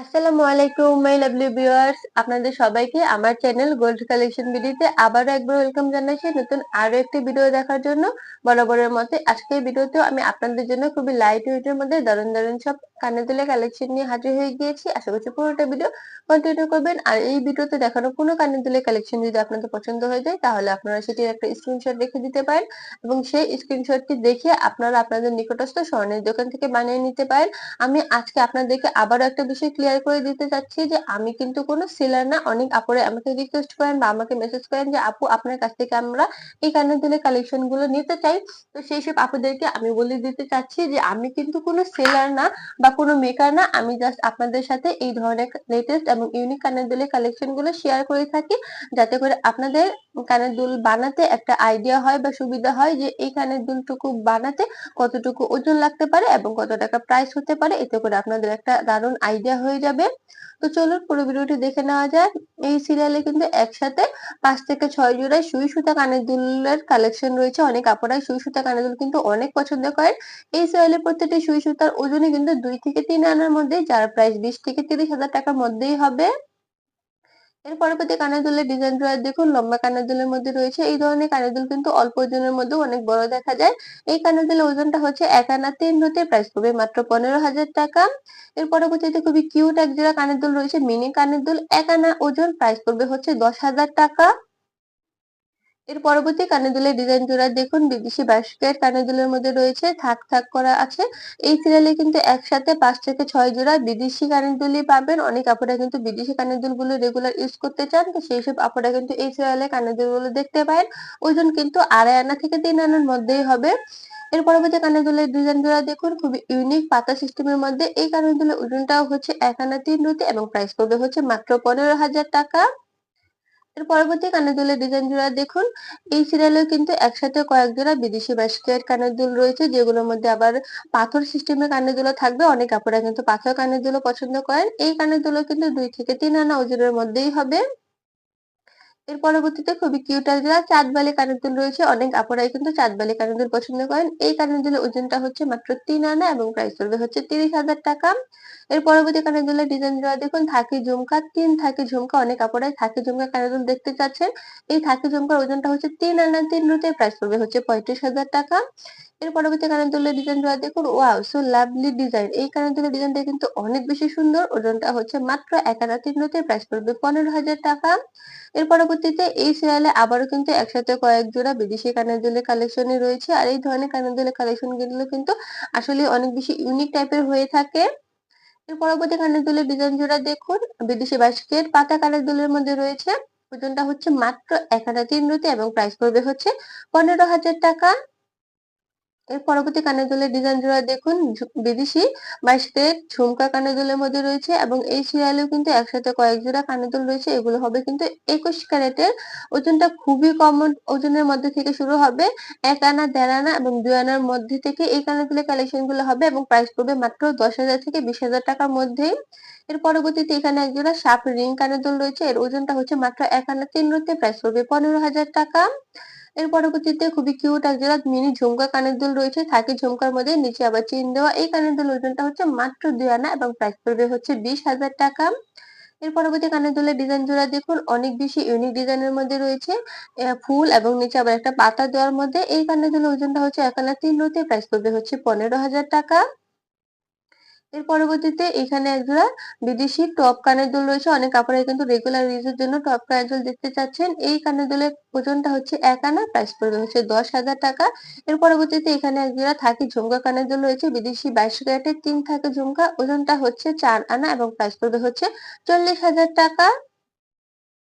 আসসালামু আলাইকুম my lovely viewers আপনাদের সবাইকে আমার চ্যানেল গোল্ড কালেকশন ভিডিওতে আবারও একবার ওয়েলকাম জানাচ্ছি নতুন আরও একটি ভিডিও দেখার জন্য। বরাবরের মতে আজকের ভিডিওতেও আমি আপনাদের জন্য খুবই লাইট ওয়েটের মধ্যে দারুণ দারুণ সব কানে তুলে কালেকশন নিয়ে হাজির হয়ে গিয়েছি। আশা করছি পুরোটা ভিডিও কন্টিনিউ করবেন। আর এই ভিডিওতে দেখানো কোনো কানে তুলে কালেকশন যদি আপনাদের পছন্দ হয়ে যায়, তাহলে আপনারা সেটির একটা স্ক্রিনশট রেখে দিতে পারেন এবং সেই স্ক্রিনশটটি দেখে আপনারা আপনাদের নিকটস্থ স্বর্ণের দোকান থেকে বানিয়ে নিতে পারেন। আমি আজকে আপনাদেরকে আবারও একটা বিষয় ক্লিয়ার করে দিতে চাচ্ছি যে, আমি কিন্তু কোনো সেলার না। অনেক আপুরে আমাকে রিকোয়েস্ট করেন বা আমাকে মেসেজ করেন যে, আপু, আপনার কাছ থেকে আমরা এই কানের দুলের কালেকশনগুলো নিতে চাই। তো সেই সব আপুদেরকে আমি বলে দিতে চাচ্ছি যে, আমি কিন্তু কোনো সেলার না বা কোনো মেকার না, আমি জাস্ট আপনাদের সাথে এই ধরনের লেটেস্ট এবং ইউনিক কানের দুলের কালেকশনগুলো শেয়ার করে থাকি, যাতে করে আপনাদের কানের দুল বানাতে একটা আইডিয়া হয় বা সুবিধা হয় যে এই কানের দুলটুকু বানাতে কতটুকু ওজন লাগতে পারে এবং কত টাকা প্রাইস হতে পারে, এতে করে আপনাদের একটা দারুণ আইডিয়া হয়ে যাবে। তো চলুন পুরো ভিডিওটি দেখে নেওয়া যায় এই সিরিয়ালে কিন্তু একসাথে পাঁচ থেকে ছয় জোড়ায় সুই সুতা কানের দুলের কালেকশন রয়েছে। অনেক কাপড়ায় সুই সুতা কানের দুল কিন্তু অনেক পছন্দ করেন। এই সিরিয়ালে প্রত্যেকটি সুই সুতার ওজনে কিন্তু দুই থেকে তিন আনার মধ্যে, যার প্রাইস বিশ থেকে তিরিশ হাজার টাকার মধ্যেই হবে। এর পরবর্তী কানের দুলের ডিজাইন ড্রয়ার দেখুন, লম্বা কানের দুলের মধ্যে রয়েছে। এই ধরনের কানের দুল কিন্তু অল্প ওজনের মধ্যে অনেক বড় দেখা যায়। এই কানের দুলের ওজনটা হচ্ছে এক আনা তিন রুতে প্রাইস পড়বে মাত্র পনেরো হাজার টাকা। এর পরবর্তীতে খুবই কিউট এক জোড়া কানের দুল রয়েছে, মিনি কানের দুল এক আনা ওজন প্রাইস পড়বে হচ্ছে দশ হাজার টাকা। এর পরবর্তী কানের দুলের ডিজাইন জোড়া দেখুন বিদেশি বাস্কেট কানের দুলের মধ্যে রয়েছে, থাক থাক করা আছে। এই সিরিয়ালে কিন্তু একসাথে পাঁচ থেকে ছয় জোড়া বিদেশি কানের দুলই পাবেন। অনেক আপুরা কিন্তু বিদেশি কানের দুলগুলো রেগুলার ইউজ করতে চান, তো সেই সব আপুরা কিন্তু এই সিরিয়ালে কানের দুলগুলো দেখতে পারেন। ওজন কিন্তু আড়াই আনা থেকে তিন আনার মধ্যেই হবে। এর পরবর্তী কানের দুলের ডিজাইন জোড়া দেখুন, খুবই ইউনিক পাতা সিস্টেমের মধ্যে। এই কানের দুলের ওজনটাও হচ্ছে এক আনা তিন রুটি এবং প্রাইস পড়বে হচ্ছে মাত্র পনেরো হাজার টাকা। এর পরবর্তী কানের দুলের ডিজাইন জোড়া দেখুন। এই সিরিয়ালেও কিন্তু একসাথে কয়েক জোড়া বিদেশি বাস্কেট কানের দুল রয়েছে, যেগুলোর মধ্যে আবার পাথর সিস্টেমের কানের দুলো থাকবে। অনেক কাপড়া কিন্তু পাথর কানের দুলো পছন্দ করেন। এই কানের দুলো কিন্তু দুই থেকে তিন আনা ওজনের মধ্যেই হবে। এর পরবর্তীতে খুবই কিউট জোড়া চাঁদবালি কানের রয়েছে, অনেক আপুরাই কিন্তু চাঁদবালি কানের দুল পছন্দ করেন। এই কানের দুলের ওজনটা হচ্ছে মাত্র তিন আনা এবং প্রাইস পড়বে হচ্ছে তিরিশ হাজার টাকা। এর পরবর্তী কানের দুলের ডিজাইন জোড়া দেখুন, থাকি ঝুমকা, তিন থাকি ঝুমকা, অনেক আপুরাই থাকি ঝুমকা কানের দুল দেখতে চাচ্ছেন। এই থাকি ঝুমকার ওজনটা হচ্ছে তিন আনা তিন রুতে প্রাইস পড়বে হচ্ছে পঁয়ত্রিশ হাজার টাকা। এর পরবর্তী কানের দুলের ডিজাইন জোড়া দেখুন ওয়াও সো লাভলি ডিজাইন এই কানের দুলের ডিজাইনটা কিন্তু অনেক বেশি সুন্দর, ওজনটা হচ্ছে মাত্র এক আনা তিন রুতে প্রাইস পড়বে পনেরো হাজার টাকা। এর পরবর্তীতে এই সিরিয়ালে আবারও কিন্তু একসাথে কয়েক জোড়া বিদেশি কানের দুলের কালেকশনই রয়েছে। আর এই ধরনের কানের দুলের কালেকশনগুলো কিন্তু আসলে অনেক বেশি ইউনিক টাইপের হয়ে থাকে। এর পরবর্তী কানের দুলের ডিজাইন জোড়া দেখুন, বিদেশি বাস্কেট পাতা কানের দুলের মধ্যে রয়েছে। ওজনটা হচ্ছে মাত্র এক হাজার তিন রুতে এবং প্রাইস পড়বে হচ্ছে পনেরো হাজার টাকা। এর পরবর্তী কানের দুলের ডিজাইন জোড়া দেখুন বিদেশি। বাস্কেট ঝুমকা কানের দুলের মধ্যে রয়েছে এবং এই সিরিয়ালেও কিন্তু একসাথে কয়েক জোড়া কানের দুল রয়েছে। এগুলো হবে কিন্তু একুশ ক্যারেটের। ওজনটা খুবই কম ওজনের মধ্যে থেকে শুরু হবে। এক আনা, দেড় আনা এবং দুই আনার মধ্যে থেকে এই কানের দুলের কালেকশনগুলো হবে এবং প্রাইস পড়বে মাত্র দশ হাজার থেকে বিশ হাজার টাকার মধ্যেই এর পরবর্তীতে এখানে এক জোড়া সাপ রিং কানের দুল রয়েছে। এর ওজনটা হচ্ছে মাত্র এক আনা তিন রুতে প্রাইস পড়বে পনেরো হাজার টাকা। এর পরবর্তীতে খুবই কিউট এক জোড়া মিনি ঝুমকা কানের দুল রয়েছে। থাকে ঝুমকার মধ্যে নিচে আবার চিন দেওয়া। এই কানের দুল ওজনটা হচ্ছে মাত্র দুই আনা এবং প্রাইস পড়বে হচ্ছে বিশ হাজার টাকা। এর পরবর্তী কানের দুলের ডিজাইন জোড়া দেখুন, অনেক বেশি ইউনিক ডিজাইনের মধ্যে রয়েছে। ফুল এবং নিচে আবার একটা পাতা দেওয়ার মধ্যে এই কানের দুলের ওজনটা হচ্ছে এক আনা তিন রুতে প্রাইস পড়বে হচ্ছে পনেরো হাজার টাকা। এর পরবর্তীতে এখানে একজোড়া বিদেশি টপ কানের দুল রয়েছে। অনেক কাপড়ে কিন্তু রেগুলার ইউজের জন্য টপ কানের দুল দেখতে চাচ্ছেন। এই কানের দুলের ওজনটা হচ্ছে এক আনা প্রাইস পড়বে হচ্ছে দশ হাজার টাকা। এর পরবর্তীতে এখানে একজোড়া থাকি ঝুমকা কানের দুল রয়েছে। বিদেশি বাইশ ক্যারেটের তিন থাকে ঝুমকা, ওজনটা হচ্ছে চার আনা এবং প্রাইস পড়বে হচ্ছে চল্লিশ হাজার টাকা।